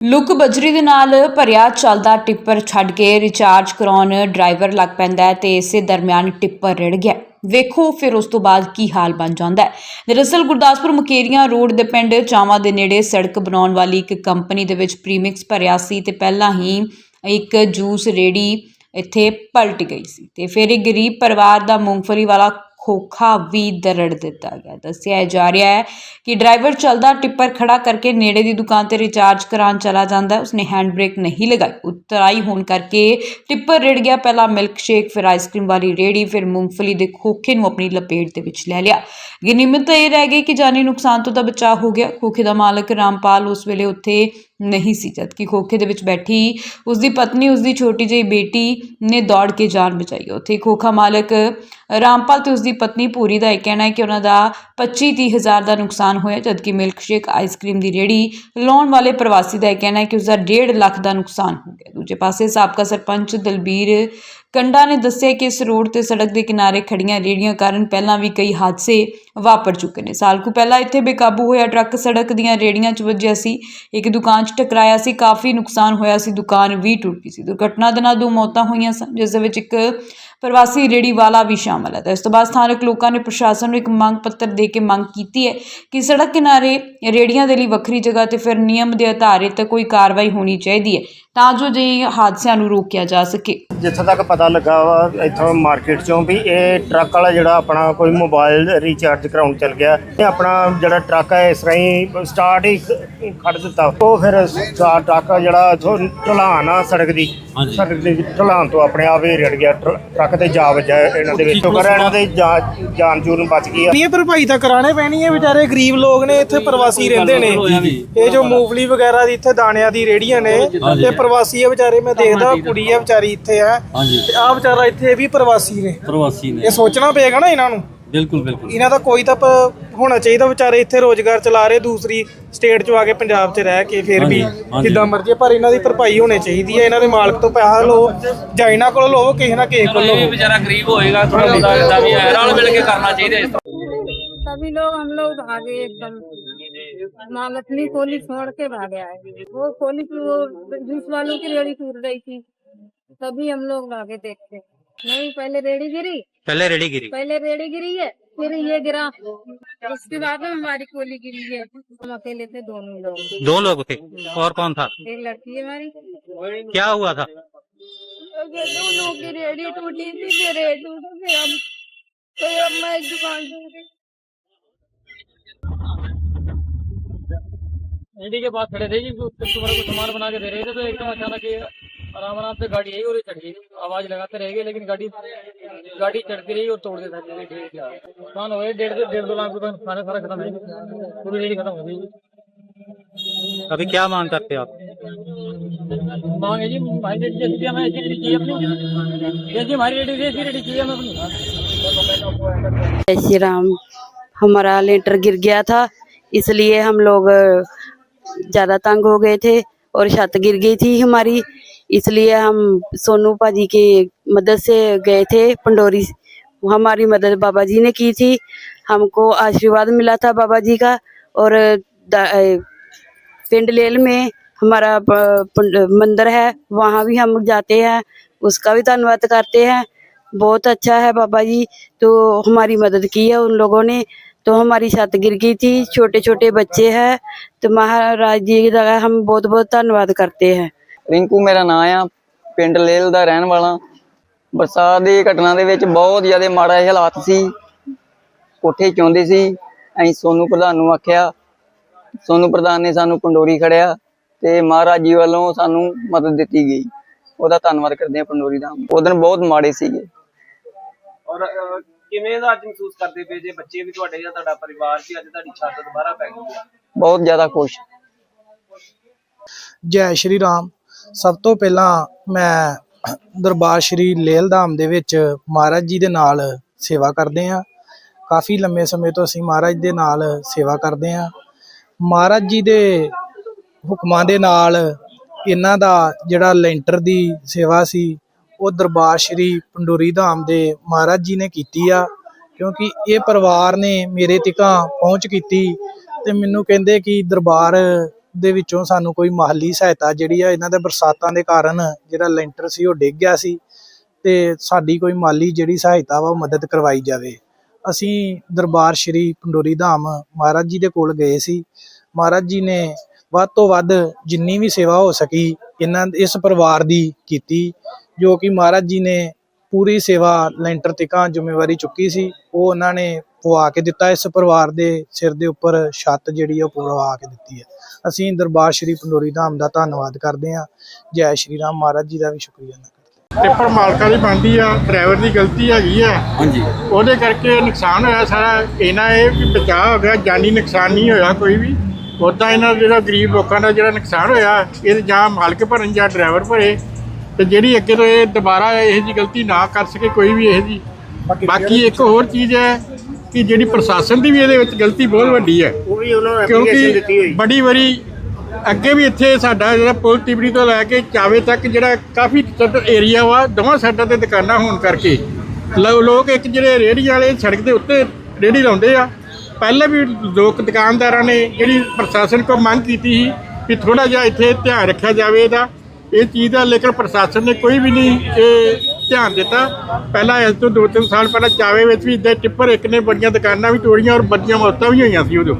Look ਬਜਰੀ ਦੇ ਨਾਲ ਭਰਿਆ ਚੱਲਦਾ ਟਿੱਪਰ ਛੱਡ ਕੇ ਰਿਚਾਰਜ ਕਰਾਉਣ ਡਰਾਈਵਰ ਲੱਗ ਪੈਂਦਾ ਹੈ ਤੇ ਇਸੇ ਦਰਮਿਆਨ ਟਿੱਪਰ ਰਿੜ ਗਿਆ ਵੇਖੋ ਫਿਰ ਉਸ ਤੋਂ ਬਾਅਦ ਕੀ ਹਾਲ ਬਣ ਜਾਂਦਾ ਹੈ। ਦਰਅਸਲ ਗੁਰਦਾਸਪੁਰ ਮੁਕੇਰੀਆਂ ਰੋਡ ਦੇ ਪਿੰਡ ਚਾਵਾ ਦੇ ਨੇੜੇ ਸੜਕ ਬਣਾਉਣ ਵਾਲੀ ਇੱਕ ਕੰਪਨੀ ਦੇ ਵਿੱਚ ਪ੍ਰੀਮਿਕਸ ਭਰਿਆ ਸੀ ਤੇ ਪਹਿਲਾਂ ਹੀ ਇੱਕ ਜੂਸ ਰੇੜੀ ਇੱਥੇ ਪਲਟ ਗਈ ਸੀ ਤੇ ਫਿਰ ਇੱਕ ਗਰੀਬ ਪਰਿਵਾਰ ਦਾ ਮੂੰਗਫਲੀ ਵਾਲਾ ਖੋਖਾ ਵੀ ਦਰੜ ਦਿੱਤਾ ਗਿਆ। ਦੱਸਿਆ ਜਾ ਰਿਹਾ ਹੈ ਕਿ ਡਰਾਈਵਰ ਚੱਲਦਾ ਟਿੱਪਰ ਖੜਾ ਕਰਕੇ ਨੇੜੇ ਦੀ ਦੁਕਾਨ ਤੇ ਰਿਚਾਰਜ ਕਰਾਉਣ ਚਲਾ ਜਾਂਦਾ ਹੈ। ਉਸਨੇ ਹੈਂਡ ਬ੍ਰੇਕ ਨਹੀਂ ਲਗਾਈ। ਉਤਰਾਈ ਹੋਣ ਕਰਕੇ ਟਿੱਪਰ ਰਿੜ ਗਿਆ। ਪਹਿਲਾਂ ਮਿਲਕ ਸ਼ੇਕ ਫਿਰ ਆਈਸਕ੍ਰੀਮ ਵਾਲੀ ਰੇੜੀ ਫਿਰ ਮੂੰਗਫਲੀ ਦੇ ਖੋਖੇ ਨੂੰ ਆਪਣੀ ਲਪੇਟ ਦੇ ਵਿੱਚ ਲੈ ਲਿਆ। ਗਿਨੀਮਤ ਇਹ ਰਹਿ ਗਈ ਕਿ ਜਾਨੀ ਨੁਕਸਾਨ ਤੋਂ ਤਾਂ ਬਚਾਅ ਹੋ ਗਿਆ। ਖੋਖੇ ਦਾ ਮਾਲਕ ਰਾਮਪਾਲ ਉਸ ਵੇਲੇ ਉੱਥੇ ਨਹੀਂ ਸੀ ਜਦਕਿ ਖੋਖੇ ਦੇ ਵਿੱਚ ਬੈਠੀ ਉਸ ਦੀ ਪਤਨੀ ਉਸ ਦੀ ਛੋਟੀ ਜਿਹੀ ਬੇਟੀ ਨੇ ਦੌੜ ਕੇ ਜਾਨ ਬਚਾਈ। ਉੱਥੇ ਖੋਖਾ ਮਾਲਕ ਰਾਮਪਾਲ ਤੇ ਉਸ ਦੀ ਪਤਨੀ ਪੂਰੀ ਦਾ ਇਹ ਕਹਿਣਾ ਹੈ ਕਿ ਉਹਨਾਂ ਦਾ 25-30 ਹਜ਼ਾਰ ਦਾ ਨੁਕਸਾਨ ਹੋਇਆ ਜਦਕਿ ਮਿਲਕਸ਼ੇਕ ਆਈਸਕ੍ਰੀਮ ਦੀ ਰੇੜੀ ਲਾਉਣ ਵਾਲੇ ਪ੍ਰਵਾਸੀ ਦਾ ਇਹ ਕਹਿਣਾ ਹੈ ਕਿ ਉਸ ਦਾ 1.5 ਲੱਖ ਦਾ ਨੁਕਸਾਨ ਹੋ ਗਿਆ। ਦੂਜੇ ਪਾਸੇ ਸਾਬਕਾ ਸਰਪੰਚ ਦਲਬੀਰ ਕੰਡਾ ਨੇ ਦੱਸਿਆ ਕਿ ਇਸ ਰੋਡ ਤੇ ਸੜਕ ਦੇ ਕਿਨਾਰੇ ਖੜੀਆਂ ਰੇੜੀਆਂ ਕਾਰਨ ਪਹਿਲਾਂ ਵੀ ਕਈ ਹਾਦਸੇ ਵਾਪਰ ਚੁੱਕੇ ਨੇ। ਸਾਲ ਕੁ ਪਹਿਲਾਂ ਇੱਥੇ ਬੇਕਾਬੂ ਹੋਇਆ ਟਰੱਕ ਸੜਕ ਦੀਆਂ ਰੇੜੀਆਂ 'ਚ ਵੱਜਿਆ ਸੀ। ਇੱਕ ਦੁਕਾਨ 'ਚ ਟਕਰਾਇਆ ਸੀ। ਕਾਫੀ ਨੁਕਸਾਨ ਹੋਇਆ ਸੀ। ਦੁਕਾਨ ਵੀ ਟੁੱਟ ਗਈ ਸੀ। ਦੁਰਘਟਨਾ ਦੇ ਨਾਲ ਦੋ ਮੌਤਾਂ ਹੋਈਆਂ ਸਨ, ਜਿਸ ਦੇ ਵਿੱਚ ਇੱਕ ਪ੍ਰਵਾਸੀ ਰੇੜੀ ਵਾਲਾ ਵੀ ਸ਼ਾਮਲ ਹੈ। ਤਾਂ ਇਸ ਤੋਂ ਬਾਅਦ ਸਥਾਨਕ ਲੋਕਾਂ ਨੇ ਪ੍ਰਸ਼ਾਸਨ ਨੂੰ ਇੱਕ ਮੰਗ ਪੱਤਰ ਦੇ ਕੇ ਮੰਗ ਕੀਤੀ ਹੈ ਕਿ ਸੜਕ ਕਿਨਾਰੇ ਰੇੜੀਆਂ ਦੇ ਲਈ ਵੱਖਰੀ ਜਗ੍ਹਾ ਤੇ ਫਿਰ ਨਿਯਮ ਦੇ ਆਧਾਰਿਤ ਕੋਈ ਕਾਰਵਾਈ ਹੋਣੀ ਚਾਹੀਦੀ ਹੈ ਤਾਂ ਜੋ ਜੇ ਹਾਦਸਿਆਂ ਨੂੰ ਰੋਕਿਆ ਜਾ ਸਕੇ। ਜਿੱਥੇ ਤੱਕ ਪਤਾ ਲੱਗਾ ਵਾ ਇੱਥੋਂ ਮਾਰਕੀਟ ਚੋਂ ਵੀ ਇਹ ਟਰੱਕ ਵਾਲਾ ਜਿਹੜਾ ਆਪਣਾ ਕੋਈ ਮੋਬਾਈਲ ਰੀਚਾਰਜ ਕਰਾਉਣ ਚਲ ਗਿਆ ਇਹ ਆਪਣਾ ਜਿਹੜਾ ਟਰੱਕ ਹੈ ਇਸ ਤਰ੍ਹਾਂ ਹੀ ਸਟਾਰਟ ਹੀ ਖੜ ਦਿੱਤਾ। ਉਹ ਫਿਰ ਟਰੱਕ ਜਿਹੜਾ ਇੱਥੋਂ ਢਲਾਨ ਆ ਸੜਕ ਦੀ ਸੜਕ ਦੀ ਢਲਾਨ ਤੋਂ ਆਪਣੇ ਆਪ ਹੀ ਰੜ ਗਿਆ ਟਰ- ਟਰੱਕ ਤੇ ਜਾ ਵੱਜਾ ਇਹਨਾਂ ਦੇ ਵਿੱਚ ਸ਼ੁਕਰ ਹੈ ਇਹਨਾਂ ਦੇ ਜਾ- ਜਾਨ ਜੂਨ ਬਚ ਗਈ ਆ। ਨਹੀਂ ਇਹ ਭਰਪਾਈ ਤਾਂ ਕਰਾਣੇ ਪੈਣੀ ਹੈ ਵਿਚਾਰੇ ਗਰੀਬ ਲੋਕ ਨੇ ਇੱਥੇ ਪ੍ਰਵਾਸੀ ਰਹਿੰਦੇ ਨੇ। ਇਹ ਜੋ ਮੂੰਗਫਲੀ ਵਗੈਰਾ ਦੀ ਇੱਥੇ ਦਾਣਿਆਂ ਦੀ ਰੇੜੀਆਂ ਨੇ ਇਹ ਪ੍ਰਵਾਸੀ ਆ ਵਿਚਾਰੇ ਮੈਂ ਦੇਖਦਾ ਕੁੜੀ ਆ ਵਿਚਾਰੀ ਇੱਥੇ ਆ। ਹਾਂਜੀ। ਤੇ ਆ ਵਿਚਾਰਾ ਇੱਥੇ ਵੀ ਪ੍ਰਵਾਸੀ ਨੇ। ਪ੍ਰਵਾਸੀ ਨੇ। ਇਹ ਸੋਚਣਾ ਪਏਗਾ ਨਾ ਇਹਨਾਂ ਨੂੰ। ਬਿਲਕੁਲ ਬਿਲਕੁਲ ਇਹਨਾਂ ਦਾ ਕੋਈ ਤਾਂ ਪ- ਹੋਣਾ ਚਾਹੀਦਾ ਵਿਚਾਰੇ ਇੱਥੇ ਰੋਜ਼ਗਾਰ ਚਲਾ ਰਹੇ ਦੂਸਰੀ ਸਟੇਟ 'ਚ ਆ ਕੇ ਪੰਜਾਬ 'ਚ ਰਹਿ ਕੇ ਫਿਰ ਵੀ ਹਾਂਜੀ, ਹਾਂਜੀ। ਜਿੱਦਾਂ ਮਰਜ਼ੀ ਪਰ ਇਹਨਾਂ ਦੀ ਭਰਪਾਈ ਹੋਣੀ ਚਾਹੀਦੀ ਹੈ ਇਹਨਾਂ ਦੇ ਮਾਲਕ ਤੋਂ ਪੈਸਾ ਲਓ ਜਾਂ ਇਹਨਾਂ ਕੋਲੋਂ ਲਓ ਕਿਸੇ ਨਾ ਕਿਸੇ ਕੋਲੋਂ ਇਹ ਵੀ ਲਓ ਵਿਚਾਰਾ ਗਰੀਬ ਹੋਏਗਾ ਥੋੜਾ ਬਹੁਤਾ ਇਦਾਂ ਵੀ ਹੈ ਰਲ ਮਿਲ ਕੇ ਕਰਨਾ ਚਾਹੀਦਾ ਇਸ ਤਰ੍ਹਾਂ सभी लोग हम लोग भागे एकदम मालकनी कोली छोड़ के भागे आए वो कोली की वो जूस वालों की रेड़ी टूट रही थी तभी हम लोग भागे देखते नहीं पहले रेड़ी गिरी पहले रेडी गिरी पहले रेड़ी गिरी है फिर ये गिरा। उसके बाद में हमारी कोली गिरी है। हम अकेले थे दोनों लोग। दो लोग थे। और कौन था? एक लड़की है हमारी। क्या हुआ था? दोनों की रेड़ी टूटी थी फिर रेड़ी टूटी फिर हम फिर अब मैं दुकान से के पास खड़े थे जी कस्टमर को सामान बना के दे रहे थे तो एकदम अचानक ये आराम आराम से गाड़ी आई और ये चढ़। गई आवाज़ लगाते रह गए लेकिन गाड़ी गाड़ी चढ़ती रही और तोड़ के साथ चली गई। डेढ़ से डेढ़ दो लाख रुपए नुकसान है, सारा खत्म है। पूरी रेडी खत्म हो गई। अभी क्या मांग करते हो आप? मांगे जी भाई रेडी जैसी हमें ऐसी रेडी चाहिए अपनी। जैसी हमारी रेडी ऐसी रेडी चाहिए हमें अपनी। जय श्री राम। हमारा लेंटर गिर गया था इसलिए हम लोग ज़्यादा तंग हो गए थे और छत गिर गई थी हमारी। इसलिए हम सोनू पाजी की मदद से गए थे पंडोरी हमारी मदद बाबा जी ने की थी। हमको आशीर्वाद मिला था बाबा जी का और पिंड लेल में हमारा मंदिर है, वहाँ भी हम जाते हैं, उसका भी धन्यवाद करते हैं। बहुत अच्छा है बाबा जी तो हमारी मदद की है उन लोगों ने। तो हमारी छत गिर गई थी छोटे छोटे बच्चे हैं तो महाराज जी का हम बहुत बहुत धन्यवाद करते हैं। ਰਿੰਕੂ ਮੇਰਾ ਨਾਮ ਆ ਪਿੰਡ ਲੇਲ ਦਾ ਰਹਿਣ ਵਾਲਾ। ਬਰਸਾਤ ਦੀ ਘਟਨਾ ਦੇ ਵਿੱਚ ਬਹੁਤ ਜ਼ਿਆਦਾ ਮਾੜਾ ਹਾਲਾਤ ਸੀ। ਕੋਠੇ ਚਾਹੁੰਦੇ ਸੀ। ਅਸੀਂ ਸੋਨੂ ਪ੍ਰਧਾਨ ਨੂੰ ਆਖਿਆ ਸੋਨੂ ਪ੍ਰਧਾਨ ਨੇ ਸਾਨੂੰ ਪੰਡੋਰੀ ਖੜਿਆ ਤੇ ਮਹਾਰਾਜ ਜੀ ਵੱਲੋਂ ਸਾਨੂੰ ਮਦਦ ਦਿੱਤੀ ਗਈ। ਉਹਦਾ ਧੰਨਵਾਦ ਕਰਦੇ ਹਾਂ ਪੰਡੋਰੀ ਦਾ। ਉਹ ਦਿਨ ਬਹੁਤ ਮਾੜੇ ਸੀਗੇ। ਔਰ ਕਿਵੇਂ ਦਾ ਅੱਜ ਮਹਿਸੂਸ ਕਰਦੇ ਪਏ ਜੇ ਬੱਚੇ ਵੀ ਤੁਹਾਡੇ ਜਾਂ ਤੁਹਾਡਾ ਪਰਿਵਾਰ ਸੀ ਅੱਜ ਤੁਹਾਡੀ ਛੱਤ ਦੁਬਾਰਾ ਪੈ ਗਈ ਬਹੁਤ ਜ਼ਿਆਦਾ ਖੁਸ਼। ਜੈ ਸ਼੍ਰੀ ਰਾਮ। ਸਭ ਤੋਂ ਪਹਿਲਾਂ ਮੈਂ ਦਰਬਾਰ ਸ਼੍ਰੀ ਲੇਲ ਧਾਮ ਦੇ ਵਿੱਚ ਮਹਾਰਾਜ ਜੀ ਦੇ ਨਾਲ ਸੇਵਾ ਕਰਦੇ ਹਾਂ। ਕਾਫੀ ਲੰਮੇ ਸਮੇਂ ਤੋਂ ਅਸੀਂ ਮਹਾਰਾਜ ਦੇ ਨਾਲ ਸੇਵਾ ਕਰਦੇ ਹਾਂ। ਮਹਾਰਾਜ ਜੀ ਦੇ ਹੁਕਮਾਂ ਦੇ ਨਾਲ ਇਹਨਾਂ ਦਾ ਜਿਹੜਾ ਲੈਂਟਰ ਦੀ ਸੇਵਾ ਸੀ, ਉਹ ਦਰਬਾਰ ਸ਼੍ਰੀ ਪੰਡੂਰੀ ਧਾਮ ਦੇ ਮਹਾਰਾਜ ਜੀ ਨੇ ਕੀਤੀ ਆ। ਕਿਉਂਕਿ ਇਹ ਪਰਿਵਾਰ ਨੇ ਮੇਰੇ ਤਿਕਾਂ ਪਹੁੰਚ ਕੀਤੀ ਤੇ ਮੈਨੂੰ ਕਹਿੰਦੇ ਕਿ ਦਰਬਾਰ ਦੇ ਵਿੱਚੋਂ ਸਾਨੂੰ ਕੋਈ ਮਾਲੀ ਸਹਾਇਤਾ ਜਿਹੜੀ ਆ ਇਹਨਾਂ ਦੇ ਬਰਸਾਤਾਂ ਦੇ ਕਾਰਨ ਜਿਹੜਾ ਲੈਂਟਰ ਸੀ ਉਹ ਡਿੱਗ ਗਿਆ ਸੀ ਤੇ ਸਾਡੀ ਕੋਈ ਮਾਲੀ ਜਿਹੜੀ ਸਹਾਇਤਾ ਵਾ ਉਹ ਮਦਦ ਕਰਵਾਈ ਜਾਵੇ। ਅਸੀਂ ਦਰਬਾਰ ਸ਼੍ਰੀ ਪੰਡੋਰੀ ਧਾਮ ਮਹਾਰਾਜ ਜੀ ਦੇ ਕੋਲ ਗਏ ਸੀ। ਮਹਾਰਾਜ ਜੀ ਨੇ ਵੱਧ ਤੋਂ ਵੱਧ ਜਿੰਨੀ ਵੀ ਸੇਵਾ ਹੋ ਸਕੀ ਇਹਨਾਂ ਇਸ ਪਰਿਵਾਰ ਦੀ ਕੀਤੀ, ਜੋ ਕਿ ਮਹਾਰਾਜ ਜੀ ਨੇ ਪੂਰੀ ਸੇਵਾ ਲੈਂਟਰ ਤੱਕਾਂ ਜ਼ਿੰਮੇਵਾਰੀ ਚੁੱਕੀ ਸੀ। ਉਹ ਉਹਨਾਂ ਨੇ ਪਵਾ ਕੇ ਦਿੱਤਾ। ਇਸ ਪਰਿਵਾਰ ਦੇ ਸਿਰ ਦੇ ਉੱਪਰ ਛੱਤ ਜਿਹੜੀ ਆ ਉਹ ਪਵਾ ਕੇ ਦਿੱਤੀ ਹੈ ਅਸੀਂ ਦਰਬਾਰ ਸ਼੍ਰੀ ਪੰਡੋਰੀ ਧਾਮ ਦਾ ਧੰਨਵਾਦ ਕਰਦੇ ਹਾਂ। ਜੈ ਸ਼੍ਰੀ ਰਾਮ ਮਹਾਰਾਜ ਜੀ ਦਾ ਵੀ ਸ਼ੁਕਰੀਆ ਅਦਾ ਕਰਦੇ ਹਾਂ। ਟਿੱਪਰ ਮਾਲਕਾਂ ਦੀ ਬਣਦੀ ਆ ਡਰਾਈਵਰ ਦੀ ਗਲਤੀ ਹੈਗੀ ਆ। ਹਾਂਜੀ। ਉਹਦੇ ਕਰਕੇ ਨੁਕਸਾਨ ਹੋਇਆ ਸਾਰਾ। ਇਹਨਾਂ ਇਹ ਵੀ ਬਚਾਅ ਹੋ ਗਿਆ ਜਾਨੀ ਨੁਕਸਾਨ ਨਹੀਂ ਹੋਇਆ ਕੋਈ ਵੀ। ਉਦਾਂ ਇਹਨਾਂ ਦਾ ਜਿਹੜਾ ਗਰੀਬ ਲੋਕਾਂ ਦਾ ਜਿਹੜਾ ਨੁਕਸਾਨ ਹੋਇਆ ਇਹ ਜਾਂ ਮਾਲਕ ਭਰਨ ਜਾਂ ਡਰਾਈਵਰ ਭਰੇ ਤੇ ਜਿਹੜੀ ਅੱਗੇ ਤੋਂ ਇਹ ਦੁਬਾਰਾ ਇਹੋ ਜੀ ਗਲਤੀ ਨਾ ਕਰ ਸਕੇ ਕੋਈ ਵੀ ਇਹੋ ਜੀ ਬਾਕੀ ਇੱਕ ਹੋਰ ਚੀਜ਼ ਹੈ ਕਿ ਜਿਹੜੀ ਪ੍ਰਸ਼ਾਸਨ ਦੀ ਵੀ ਇਹਦੇ ਵਿੱਚ ਗਲਤੀ ਬਹੁਤ ਵੱਡੀ ਹੈ। ਉਹ ਵੀ ਉਹਨਾਂ ਕਿਉਂਕਿ ਬੜੀ ਵਾਰੀ ਅੱਗੇ ਵੀ ਇੱਥੇ ਸਾਡਾ ਜਿਹੜਾ ਪੁਲ ਤਿਬੜੀ ਤੋਂ ਲੈ ਕੇ ਚਾਵੇ ਤੱਕ ਜਿਹੜਾ ਕਾਫੀ ਏਰੀਆ ਵਾ ਦੋਵਾਂ ਸਾਈਡਾਂ ਤੇ ਦੁਕਾਨਾਂ ਹੋਣ ਕਰਕੇ। ਲੋ- ਲੋਕ ਇੱਕ ਜਿਹੜੇ ਰੇਹੜੀ ਵਾਲੇ ਸੜਕ ਦੇ ਉੱਤੇ ਰੇਹੜੀ ਲਾਉਂਦੇ ਆ। ਪਹਿਲਾਂ ਵੀ ਲੋਕ ਦੁਕਾਨਦਾਰਾਂ ਨੇ ਜਿਹੜੀ ਪ੍ਰਸ਼ਾਸਨ ਕੋਲ ਮੰਗ ਕੀਤੀ ਸੀ ਕਿ ਥੋੜਾ ਜਿਹਾ ਇੱਥੇ ਧਿਆਨ ਰੱਖਿਆ ਜਾਵੇ ਇਹਦਾ। ਇਹ ਚੀਜ਼ ਦਾ ਲੇਕਿਨ ਪ੍ਰਸ਼ਾਸਨ ਨੇ ਕੋਈ ਵੀ ਨਹੀਂ ਇਹ ਧਿਆਨ ਦਿੱਤਾ। ਪਹਿਲਾਂ ਇਸ ਤੋਂ ਦੋ ਤਿੰਨ ਸਾਲ ਪਹਿਲਾਂ ਚਾਵੇ ਵਿੱਚ ਵੀ ਇੱਦਾਂ ਟਿੱਪਰ ਇੱਕ ਨੇ ਬੜੀਆਂ ਦੁਕਾਨਾਂ ਵੀ ਤੋੜੀਆਂ ਔਰ ਵੱਡੀਆਂ ਮੌਤਾਂ ਵੀ ਹੋਈਆਂ ਸੀ ਉਦੋਂ।